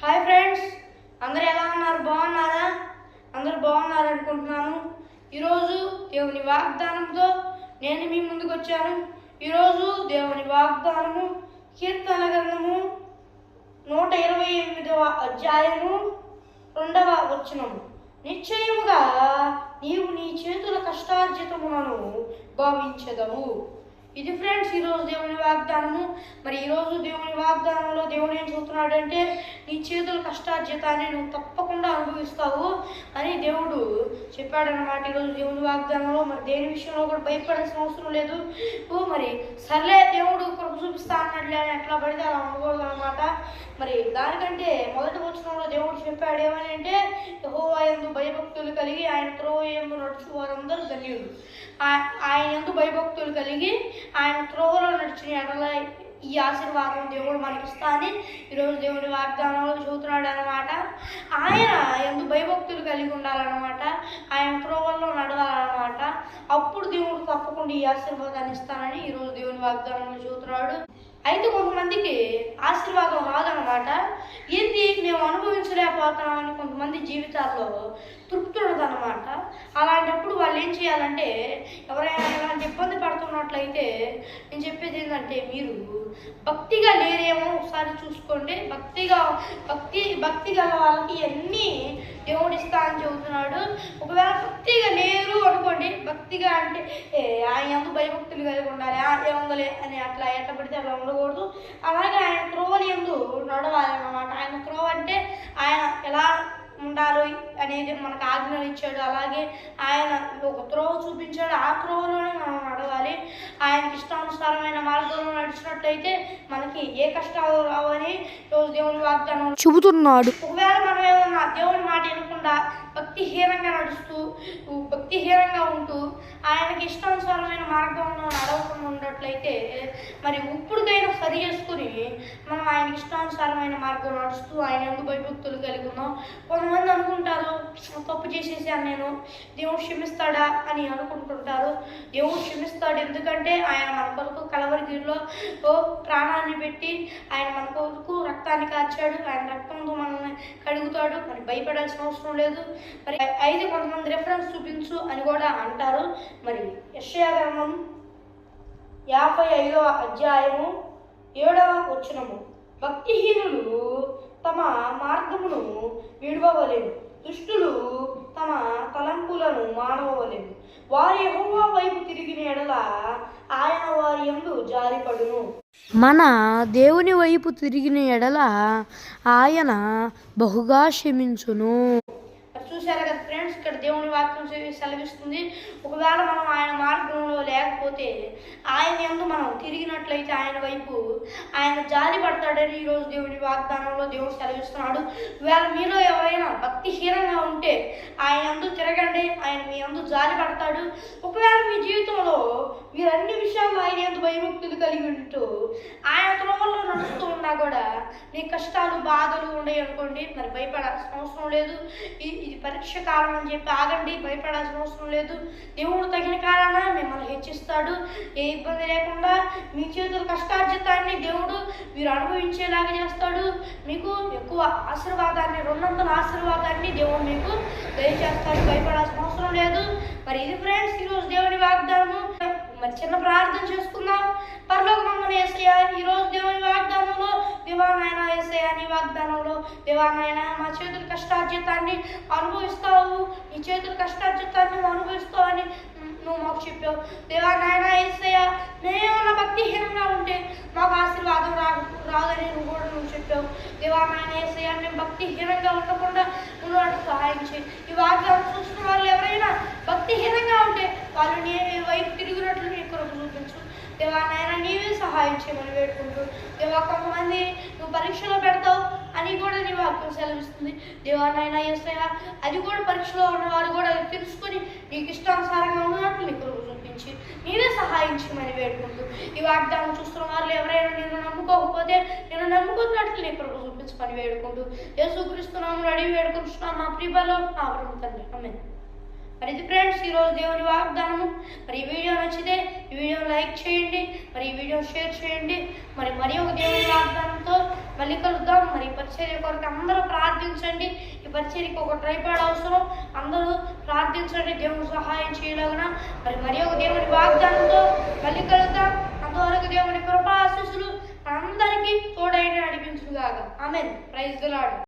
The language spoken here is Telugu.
హాయ్ ఫ్రెండ్స్ అందరు ఎలా ఉన్నారు? బాగున్నారా? అందరూ బాగున్నారు అనుకుంటున్నాను. ఈరోజు దేవుని వాగ్దానంతో నేను మీ ముందుకు వచ్చాను. ఈరోజు దేవుని వాగ్దానము కీర్తన గ్రంథము నూట ఇరవై ఎనిమిదవ అధ్యాయము రెండవ వచనము. నిశ్చయముగా నీవు నీ చేతుల కష్టార్జితములను భావించదవు. ఇది ఫ్రెండ్స్ ఈరోజు దేవుని వాగ్దానము. మరి ఈరోజు దేవుని వాగ్దానంలో దేవుడు ఏం చెబుతున్నాడంటే నీ చేతుల కష్టార్జితాన్ని నువ్వు తప్పకుండా అనుభవిస్తావు అని దేవుడు చెప్పాడనమాట ఈరోజు దేవుని వాగ్దానంలో మరి దేని విషయంలో కూడా భయపడాల్సిన అవసరం లేదు. ఓ మరి సర్లే దేవుడు కృప చూపిస్తా అన్నట్లే అని ఎట్లా పడితే అలా ఉండకూడదు అనమాట మరి దానికంటే మొదటి వచనంలో దేవుడు చెప్పాడు ఏమని అంటే యెహోవా ఎందు భయభక్తులు కలిగి ఆయన త్రోవ నడుచు వారందరూ ధన్యులు. ఆ- ఆయన ఎందు భయభక్తులు కలిగి ఆయన త్రోవలో నడిచిన ఎడల ఈ ఆశీర్వాదం దేవుడు మనకి ఇస్తా ఈరోజు దేవుని వాగ్దానంలో చూస్తున్నాడు అనమాట ఆయన ఎందు భయభక్తులు కలిగి ఉండాలన్నమాట. ఆయన త్రోవల్లో నడవాలన్నమాట. అప్పుడు దేవుడు తప్పకుండా ఈ ఆశీర్వాదాన్ని ఇస్తానని ఈరోజు దేవుని వాగ్దానంలో చూస్తున్నాడు అయితే కొంతమందికి ఆశీర్వాదం రాదనమాట ఏంటి మేము అనుభవించలేకపోతున్నామని కొంతమంది జీవితాల్లో తృప్తి అనమాట అలాంటప్పుడు వాళ్ళు ఏం చేయాలంటే ఎవరైనా ఇలాంటి ఇబ్బంది పడుతున్నట్లయితే నేను చెప్పేది ఏంటంటే మీరు భక్తిగా లేరేమో ఒకసారి చూసుకోండి. భక్తిగా భక్తి భక్తి గల వాళ్ళకి అన్నీ దేవుడు ఇస్తా అని చెబుతున్నాడు. ఒకవేళ భక్తిగా లేరు అనుకోండి భక్తిగా అంటే ఏ ఆయన ఎందు భయభక్తులు కలిగి ఉండాలి ఏముందలే అని అట్లా ఎట్ట పడితే అలా ఉండకూడదు. అలాగే ఆయన త్రోవలు ఎందు నడవాలి అన్నమాట ఆయన త్రోవ అంటే ఆయన ఎలా ఉండాలి అనేది మనకు ఆజ్ఞలు ఇచ్చాడు. అలాగే ఆయన ఒక త్రోవ చూపించాడు. ఆ త్రోవలోనే మనం నడవాలి ఆయనకి ఇష్టానుసారమైన మార్గంలో నడిచినట్లయితే మనకి ఏ కష్టాలు రావని దేవుని వాగ్దానం. చెబుతున్నాడు. ఒకవేళ మనం ఏమన్నా దేవుని మాట వినకుండా భక్తిహీనంగా నడుస్తూ భక్తిహీనంగా ఉంటూ ఆయనకి ఇష్టానుసారమైన మార్గంలో నడవకుండా ఉన్నట్లయితే మరి ఇప్పుడుకైనా సరి చేసుకుని మనం ఆయనకి ఇష్టానుసారమైన మార్గం నడుస్తూ ఆయన ఎందుకు భయభక్తులు కలిగి ఉన్నాం. కొంతమంది అనుకుంటారు తప్పు చేసేసాను నేను దేవుడు క్షమిస్తాడా? అని అనుకుంటుంటారు. దేవుడు క్షమిస్తాడు ఎందుకంటే ఆయన మన కొరకు కలవరిగిరిలో ఓ ప్రాణాన్ని పెట్టి ఆయన మన కొరకు రక్తాన్ని కార్చాడు. ఆయన రక్తంతో మనల్ని కడుగుతాడు. మరి భయపడాల్సిన అవసరం లేదు. మరి అయితే కొంతమంది రెఫరెన్స్ చూపించు అని కూడా అంటారు. మరి యెషయా గ్రంథం యాభై ఐదో అధ్యాయము ఏడవ వచనము. భక్తిహీనులు తమ మార్గమును విడవవలేను. దుష్టులు తమ తలంపులను మానవవలేను వారి యెహోవా వైపు తిరిగిన ఎడల ఆయన వారి యందు జారిపడును. మన దేవుని వైపు తిరిగిన ఎడల ఆయన బహుగా క్షమించును. చూసారా కదా ఫ్రెండ్స్ ఇక్కడ దేవుని వాక్యం సెలవిస్తుంది. ఒకవేళ మనం ఆయన మార్గంలో లేకపోతే ఆయన ఎందు మనం తిరిగినట్లయితే ఆయన వైపు ఆయన జాలి పడతాడని ఈరోజు దేవుని వాగ్దానంలో దేవుడు సెలవిస్తున్నాడు. వేళ మీలో ఎవరైనా భక్తిహీనంగా ఉంటే ఆయన ఎందు తిరగండి. ఆయన మీ అందు జాలి పడతాడు. ఒకవేళ మీ జీవితంలో మీరు అన్ని విషయాల్లో ఆయన ఎందు భయభక్తులు కలిగి ఉంటూ ఆయన త్రోవల్లో నడుస్తూ ఉన్నా కూడా మీ కష్టాలు బాధలు ఉన్నాయి అనుకోండి. మరి భయపడాల్సిన అవసరం లేదు. ఇది పరీక్ష కాలం అని చెప్పి ఆగండి. భయపడాల్సిన అవసరం లేదు. దేవుడు తగిన కాలాన హెచ్చిస్తాడు ఏ ఇబ్బంది లేకుండా మీ చేతుల కష్టార్జితాన్ని దేవుడు మీరు అనుభవించేలాగా చేస్తాడు. మీకు ఎక్కువ ఆశీర్వాదాన్ని రెండొందల ఆశీర్వాదాన్ని దేవుడు మీకు దయచేస్తాడు. భయపడాల్సిన అవసరం లేదు. మరి ఇది ఫ్రెండ్స్ ఈరోజు దేవుని వాగ్దానము. మరి చిన్న ప్రార్థన చేసుకుందాం. పరలోకమందున ఏసయ్య ఈరోజు దేవుని వాగ్దానంలో దేవానాయన ఏసయ్య నీ వాగ్దానంలో దేవానాయన మా చేతుల కష్టార్జితాన్ని అనుభవిస్తావు. నీ చేతుల కష్టార్జితాన్ని అనుభవిస్తావు అని నువ్వు మాకు చెప్పావు. దేవానాయన ఏసయ్య భక్తి భక్తిహీనంగా ఉంటే మాకు ఆశీర్వాదం రాదు రాదని నువ్వు కూడా నువ్వు చెప్పావు. దేవానాయన ఏసయ్య మేము భక్తిహీనంగా ఉండకుండా నువ్వు నాకు సహాయం చేయి. ఈ వాక్యం చూసిన వాళ్ళు ఎవరైనా భక్తిహీనంగా ఉంటే వాళ్ళు నీ వైపు తిరిగినట్లు నీ కొరకు చూపించు. దేవా నాయన నీవే సహాయం చేయమని వేడుకుంటూ దేవా కొంతమంది నువ్వు పరీక్షలో పెడతావు అని కూడా నీ వాక్యం సెలవిస్తుంది. దేవా నాయన అది కూడా పరీక్షలో ఉన్నవారు కూడా అది తెలుసుకొని నీకు ఇష్టానుసారంగా ఉన్నట్లు నీకు చూపించి నీవే సహాయించమని వేడుకుంటూ ఈ వాగ్దానం చూస్తున్న వాళ్ళు ఎవరైనా నేను నమ్ముకోకపోతే నేను నమ్ముకున్నట్లు నీకు కొరకు చూపించమని వేడుకుంటూ యేసుక్రీస్తున్నాము అడిగి వేడుకుంటున్నాం మా ప్రిబలో నా తండ్రి. అమ్మే మరి ఇది ఫ్రెండ్స్ ఈరోజు దేవుని వాగ్దానము. మరి ఈ వీడియో నచ్చితే ఈ వీడియో లైక్ చేయండి మరి ఈ వీడియో షేర్ చేయండి. మరి మరి ఒక దేవుని వాగ్దానం మళ్ళీ కలుద్దాం మరి పరిచర్య కొరకు అందరూ ప్రార్థించండి. ఈ పరిచర్యకి ఒక ట్రైపాడ్ అవసరం. అందరూ ప్రార్థించండి. దేవుని సహాయం చేయలేగన. మరి మరి ఒక దేవుని వాగ్దానంతో మళ్ళీ కలుద్దాం అంతవరకు దేవుని కృపా ఆశీస్సులు అందరికీ తోడైన నడిపించుగాక ఆమె ప్రైజ్ ద